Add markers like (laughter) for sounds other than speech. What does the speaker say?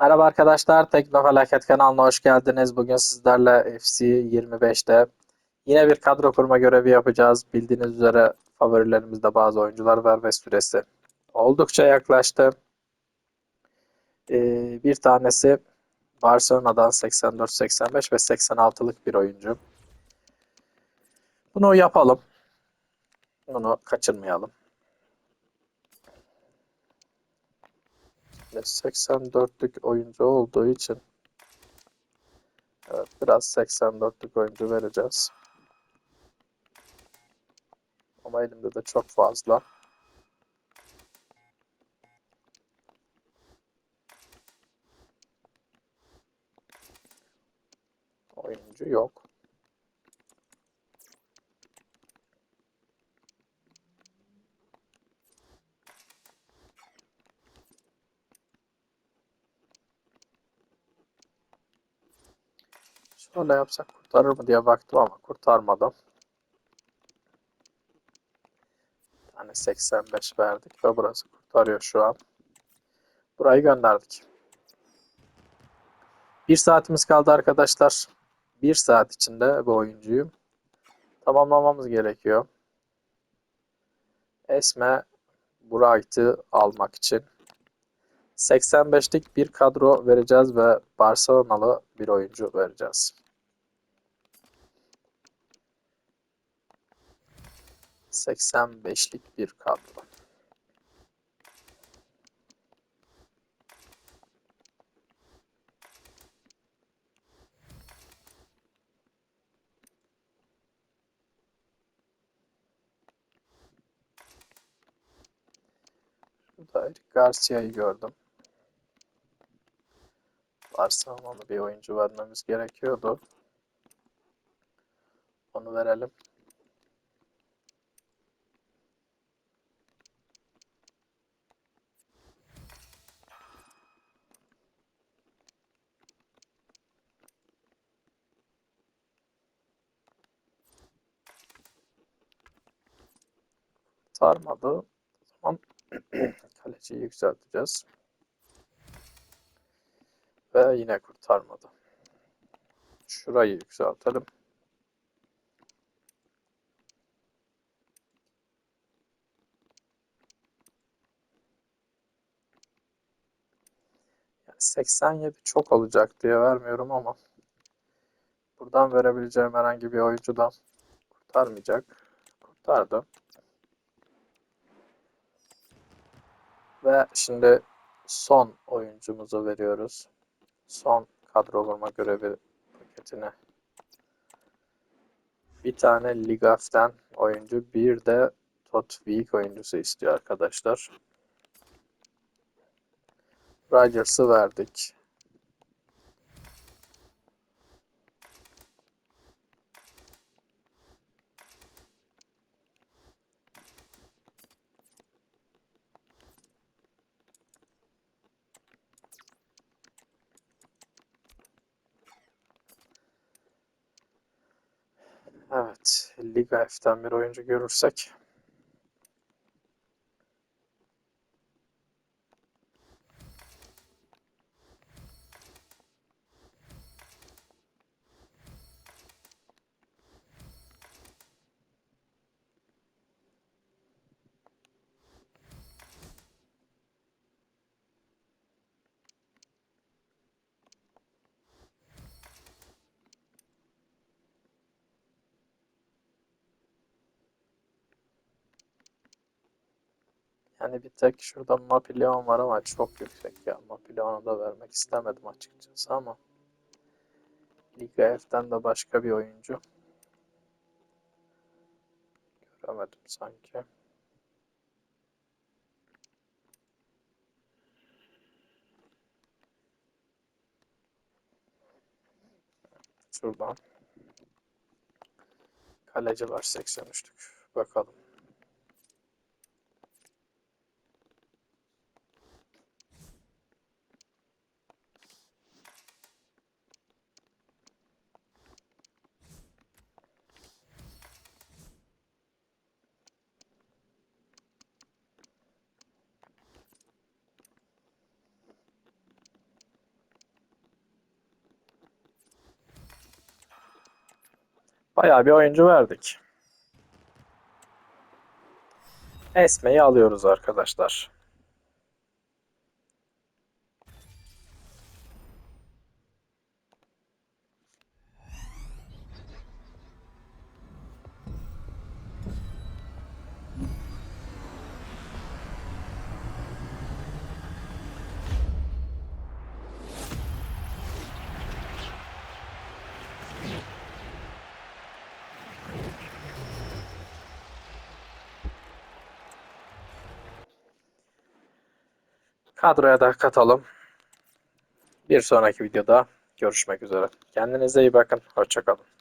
Merhaba arkadaşlar, Teknofelaket kanalına hoş geldiniz. Bugün sizlerle FC 25'te yine bir kadro kurma görevi yapacağız. Bildiğiniz üzere favorilerimizde bazı oyuncular var ve süresi oldukça yaklaştı. Ee, bir tanesi Barcelona'dan 84, 85 ve 86'lık bir oyuncu. Bunu yapalım. Bunu kaçırmayalım. 84'lük oyuncu olduğu için evet, biraz 84'lük oyuncu vereceğiz. Ama elimde de çok fazla. Oyuncu yok. Şöyle yapsak kurtarır mı diye baktım ama kurtarmadım. Tane 85 verdik ve burası kurtarıyor şu an. Burayı gönderdik. Bir saatimiz kaldı arkadaşlar. Bir saat içinde bu oyuncuyu tamamlamamız gerekiyor. Esme Bright'ı almak için 85'lik bir kadro vereceğiz ve Barcelonalı bir oyuncu vereceğiz. 85'lik bir kadro. Burada Eric Garcia'yı gördüm. Barcelona'lı bir oyuncu vermemiz gerekiyordu. Onu verelim. Sarmadı. O zaman (clears throat) kaleciyi yükselteceğiz. Ve yine kurtarmadı. Şurayı yükseltelim. Yani 87 çok olacak diye vermiyorum ama buradan verebileceğim herhangi bir oyuncudan kurtarmayacak. Kurtardı. Ve şimdi son oyuncumuzu veriyoruz. Son kadro vurma görevi paketine. Bir tane Ligaf'ten oyuncu, bir de Totweek oyuncusu istiyor arkadaşlar. Rodgers'ı verdik. Evet, Liga F'ten bir oyuncu görürsek. Yani bir tek şurada Mapillon var ama çok yüksek ya. Mapillon'u da vermek istemedim açıkçası ama. Liga F'ten de başka bir oyuncu. Göremedim sanki. Şuradan. Kaleci var 83'lük. Bakalım. Bayağı bir oyuncu verdik. Esme'yi alıyoruz arkadaşlar. Kadroya da katalım. Bir sonraki videoda görüşmek üzere. Kendinize iyi bakın. Hoşçakalın.